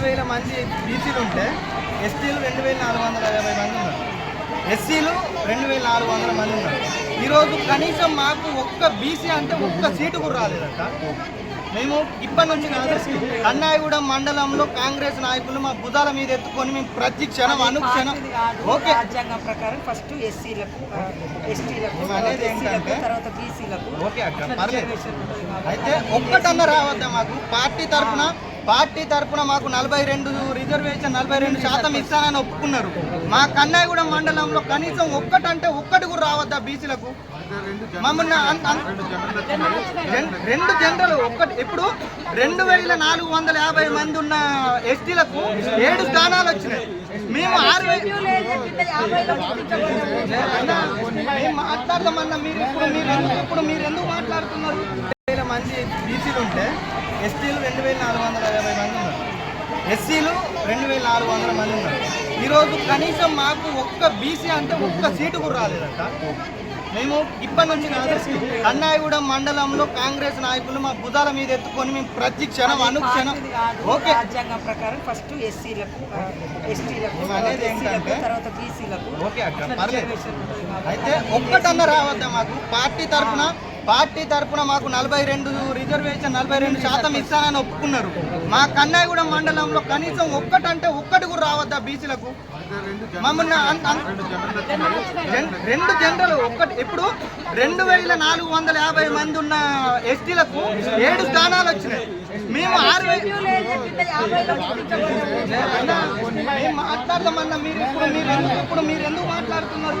రెండు వేల మంది బీసీలు ఉంటే ఎస్టీలు రెండు వేల నాలుగు వందల యాభై మంది ఉన్నారు. ఎస్సీలు రెండు వేల నాలుగు వందల మంది ఉన్నారు. ఈరోజు కనీసం మాకు ఒక్క బీసీ అంటే ఒక్క సీటు కూడా రాలేదట. మేము ఇప్పటి నుంచి కాదు కన్నాయగూడెం మండలంలో కాంగ్రెస్ నాయకులు మా భుజాల మీద ఎత్తుకొని మేము ప్రతి క్షణం అనుక్షణం ఓకే. రాజ్యాంగం ప్రకారం ఫస్ట్ ఎస్సీలకు ఎస్టీలకు తర్వాత బీసీలకు. ఓకే అక్క పర్లేదు. అయితే ఒక్కటన్నా రావద్దా మాకు? పార్టీ తరఫున పార్టీ తరఫున మాకు నలభై రెండు రిజర్వేషన్ నలభై రెండు శాతం ఇస్తానని ఒప్పుకున్నారు. మా కన్నాయగూడెం మండలంలో కనీసం ఒక్కటంటే ఒక్కటి కూడా రావద్దా బీసీలకు? మమ్మల్ని రెండు జనరల్ ఒక్కటి ఇప్పుడు రెండు వేల నాలుగు వందల యాభై మంది ఉన్న ఎస్టీలకు ఏడు స్థానాలు వచ్చినాయి. మేము ఆరు వేల మేము మాట్లాడదామన్నా మీరు ఇప్పుడు మీరు ఎందుకు ఇప్పుడు మీరు ఎందుకు మాట్లాడుతున్నారు? మంది ఎస్టీలు రెండు వేల నాలుగు వందల యాభై మంది ఉన్నారు. ఎస్సీలు రెండు వేల నాలుగు వందల మంది ఉన్నారు. ఈరోజు కనీసం మాకు ఒక్క బీసీ అంటే ఒక్క సీటు కూడా రాలేదట. మేము ఇప్పటి నుంచి కాదు కన్నాయగూడెం మండలంలో కాంగ్రెస్ నాయకులు మా భుజాల మీద ఎత్తుకొని మేము ప్రతి క్షణం అనుక్షణం ఓకే. రాజ్యాంగం ప్రకారం ఫస్ట్ ఎస్సీలకు ఎస్టీలకు మేము అనేది ఏంటంటే తర్వాత బీసీలకు. ఓకే అక్క పర్లేదు. అయితే ఒక్కటన్నా రావద్దా మాకు? పార్టీ తరఫున పార్టీ తరఫున మాకు నలభై రెండు రిజర్వేషన్ నలభై రెండు శాతం ఇస్తానని ఒప్పుకున్నారు. మా కన్నాయగూడెం మండలంలో కనీసం ఒక్కటంటే ఒక్కటి కూడా రావద్దా బీసీలకు? మమ్మల్ని రెండు జనరల్ ఒక్కటి ఇప్పుడు రెండు వేల నాలుగు వందల యాభై మంది ఉన్న ఎస్టీలకు ఏడు స్థానాలు వచ్చినాయి. మేము ఆరు వేల అన్నా, మేము మాట్లాడదామన్నా మీరు ఇప్పుడు మీరు ఎందుకు ఇప్పుడు మీరు ఎందుకు మాట్లాడుతున్నారు?